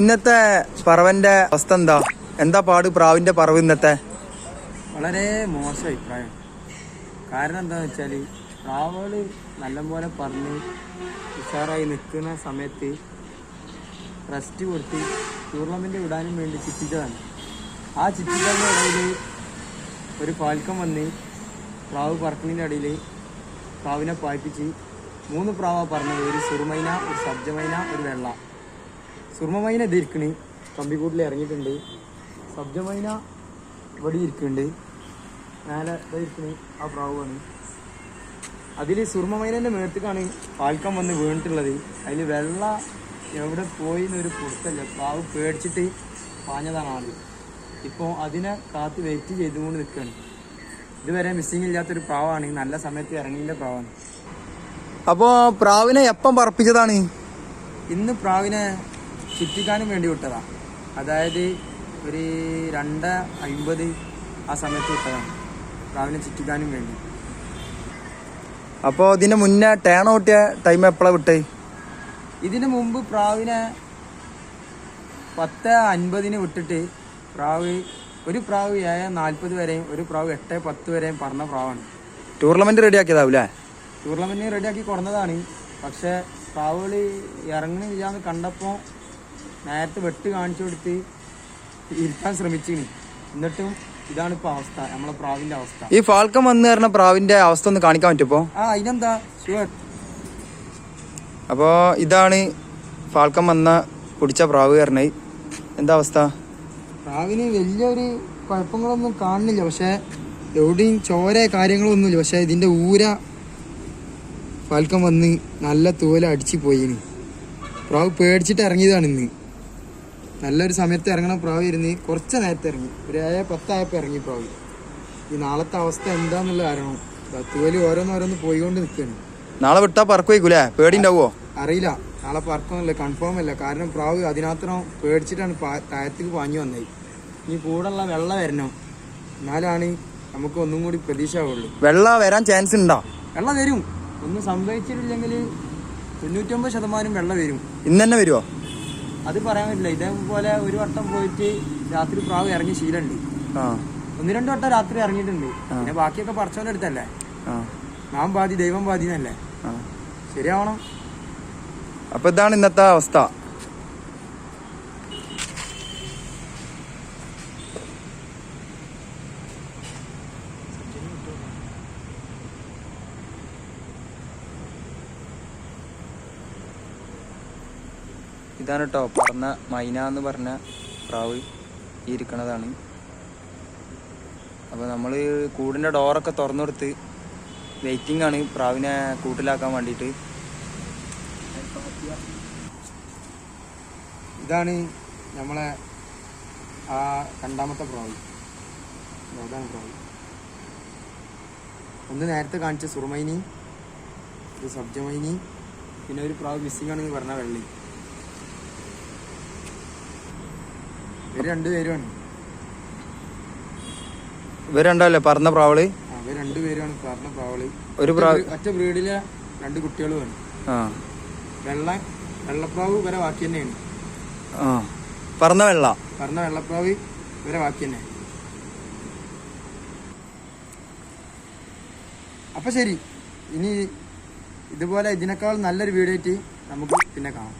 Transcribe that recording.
ഇന്നത്തെ പറവന്റെ അവസ്ഥ എന്താ? എന്താ പാട് പ്രാവിന്റെ പറവ് ഇന്നത്തെ? വളരെ മോശം അഭിപ്രായം. കാരണം എന്താണെന്ന് വെച്ചാൽ പ്രാവുകൾ നല്ലപോലെ പറഞ്ഞ് ഉഷാറായി നിൽക്കുന്ന സമയത്ത് റെസ്റ്റ് കൊടുത്ത് ടൂർണമെന്റ് വിടാനും വേണ്ടി ചിറ്റിച്ചതാണ്. ആ ചിറ്റിച്ചതിന്റെ ഇടയിൽ ഒരു പാൽക്കം വന്ന് പ്രാവ് പറക്കുന്നതിന്റെ ഇടയിൽ പ്രാവിനെ പായിപ്പിച്ച് മൂന്ന് പ്രാവ പറഞ്ഞത്. ഒരു സുറുമൈന ഒരു സബ്ജമൈന ഒരു വെള്ള. സുറുമമൈന ഇതിരിക്കണ് കമ്പിക്കൂട്ടിൽ ഇറങ്ങിയിട്ടുണ്ട്. സബ്ജമൈന ഇവിടെ ഇരിക്കുന്നുണ്ട്. മേലെ ഇരിക്കണ്. ആ പ്രാവാണ് അതിൽ സുർമ്മമൈനന്റെ മേത്തേക്കാണ് പാൽക്കം വന്ന് വീണിട്ടുള്ളത്. അതിൽ വെള്ള എവിടെ പോയി എന്നൊരു പുറത്തല്ല പ്രാവ് പേടിച്ചിട്ട് പാഞ്ഞതാണ് ആദ്യം ഇപ്പോൾ അതിനെ കാത്ത് വെയിറ്റ് ചെയ്തുകൊണ്ട് നിൽക്കുകയാണ് ഇതുവരെ മിസ്സിങ് ഇല്ലാത്തൊരു പ്രാവാണ്. നല്ല സമയത്ത് ഇറങ്ങിയ പ്രാവാണ്. അപ്പോൾ പ്രാവിനെ എപ്പം പറപ്പിച്ചതാണ്? ഇന്ന് പ്രാവിനെ ചുറ്റിക്കാനും വേണ്ടി വിട്ടതാണ് അതായത് ഒരു രണ്ട് അമ്പത് ആ സമയത്ത് വിട്ടതാണ്. രാവിലെ ചുറ്റിക്കാനും വേണ്ടി. അപ്പോൾ ഇതിന് മുന്നേ ടേൺ ഔട്ടിയ ടൈം എപ്പോഴാണ് വിട്ടേ? ഇതിന് മുമ്പ് പ്രാവിനെ പത്ത് അൻപതിന് വിട്ടിട്ട് പ്രാവ് ഒരു പ്രാവ് ഏഴ് നാൽപ്പത് വരെയും ഒരു പ്രാവ് എട്ട് പത്ത് വരെയും പറഞ്ഞ പ്രാവാണ്. ടൂർണമെന്റ് റെഡി ആക്കിയതാവൂലേ? ടൂർണമെന്റിന് റെഡിയാക്കി കൊടുന്നതാണ്. പക്ഷേ പ്രാവുകൾ ഇറങ്ങണില്ലാന്ന് കണ്ടപ്പോൾ നേരത്തെ വെട്ട് കാണിച്ചു കൊടുത്ത് ഇരുത്താൻ ശ്രമിച്ചിന്. എന്നിട്ടും ഇതാണ് ഇപ്പൊ അവസ്ഥ നമ്മളെ പ്രാവിന്റെ അവസ്ഥ. ഈ ഫാൽക്കം വന്ന് പറഞ്ഞ പ്രാവിന്റെ അവസ്ഥ ഒന്ന് കാണിക്കാൻ പറ്റുമോ ആ അതിനെന്താ? ഷുവർ അപ്പോ ഇതാണ് ഫാൽക്കം വന്ന കുടിച്ച പ്രാവ് പറഞ്ഞത്. എന്താ അവസ്ഥ? പ്രാവിന് വലിയൊരു കുഴപ്പങ്ങളൊന്നും കാണുന്നില്ല. പക്ഷെ എവിടെയും ചോര കാര്യങ്ങളൊന്നുമില്ല. പക്ഷെ ഇതിന്റെ ഊര ഫാൽക്കം വന്ന് നല്ല തൂല അടിച്ചു പോയിന്. പ്രാവ് പേടിച്ചിട്ട് ഇറങ്ങിയതാണ് ഇന്ന് നല്ലൊരു സമയത്ത് ഇറങ്ങണ പ്രാവ് ഇരുന്ന് കുറച്ച് നേരത്തെ ഇറങ്ങി. ഒരു ഏഴ് പത്തായപ്പോൾ ഇറങ്ങി പ്രാവ്. ഈ നാളത്തെ അവസ്ഥ എന്താന്നുള്ള കാരണം. ബത്തുവലി ഓരോന്നോരോന്ന് പോയിക്കൊണ്ട് നിൽക്കുന്നു നാളെ വിട്ടാ പറക്കുവയ്ക്കൂലേ പേടി ഉണ്ടാവോ അറിയില്ല. നാളെ പറക്കൊന്നുമില്ല. കൺഫേം അല്ല കാരണം പ്രാവ് അതിനാത്രം പേടിച്ചിട്ടാണ് താഴത്തേക്ക് പാഞ്ഞു വന്നത്. ഇനി കൂടെയുള്ള വെള്ളം വരണം. എന്നാലാണ് നമുക്ക് ഒന്നും കൂടി പ്രതീക്ഷ ആവുള്ളൂ വെള്ളം വരാൻ ചാൻസ് ഉണ്ടോ? വെള്ളം വരും. ഒന്നും സംഭവിച്ചിട്ടില്ലെങ്കിൽ തൊണ്ണൂറ്റൊമ്പത് ശതമാനം വെള്ളം വരും. ഇന്ന് തന്നെ വരുമോ അത് പറയാൻ പറ്റില്ല. ഇതേപോലെ ഒരു വട്ടം പോയിട്ട് രാത്രി പ്രാവ് ഇറങ്ങി ശീലമുണ്ട്. ഒന്ന് രണ്ട് വട്ടം രാത്രി ഇറങ്ങിയിട്ടുണ്ട്. പിന്നെ ബാക്കിയൊക്കെ പറച്ചോന്റെ അടുത്തല്ലേ? നാം ബാധി ദൈവം ബാധി എന്നല്ലേ ശരിയാവണം. അപ്പൊ ഇതാണ് ഇന്നത്തെ അവസ്ഥ. ഇതാണ് കേട്ടോ പറഞ്ഞ മൈന എന്ന് പറഞ്ഞ പ്രാവ് ഇരിക്കണതാണ്. അപ്പോൾ നമ്മൾ കൂടിന്റെ ഡോറൊക്കെ തുറന്നു കൊടുത്ത് വെയിറ്റിംഗ് ആണ് പ്രാവിനെ കൂട്ടിലാക്കാൻ വേണ്ടിയിട്ട് ഇതാണ് നമ്മളെ ആ രണ്ടാമത്തെ പ്രാവ്. അതാണ് പ്രാവ്. ഒന്ന് നേരത്തെ കാണിച്ച സുറുമൈനി ഒരു സബ്ജമൈനി പിന്നെ ഒരു പ്രാവ് മിസ്സിംഗ് ആണെന്ന് പറഞ്ഞ വെള്ളി. ഇവർ രണ്ടുപേരുമാണ്. ഇവർ രണ്ടല്ലേ പറഞ്ഞ പ്രാവളി? അവർ രണ്ടുപേരുമാണ് പറഞ്ഞ പ്രാവളി. ഒരു ഒറ്റ ബ്രീഡിലെ രണ്ട് കുട്ടികളുമാണ്. വെള്ള വെള്ളപ്രാവ് ഇവരെ ബാക്കി തന്നെയാണ്. പറഞ്ഞ വെള്ള. പറഞ്ഞ വെള്ളപ്രാവ് ഇവരെ ബാക്കി തന്നെ അപ്പൊ ശരി. ഇനി ഇതുപോലെ ഇതിനേക്കാൾ നല്ലൊരു വീഡിയോ ആയിട്ട് നമുക്ക് പിന്നെ കാണാം.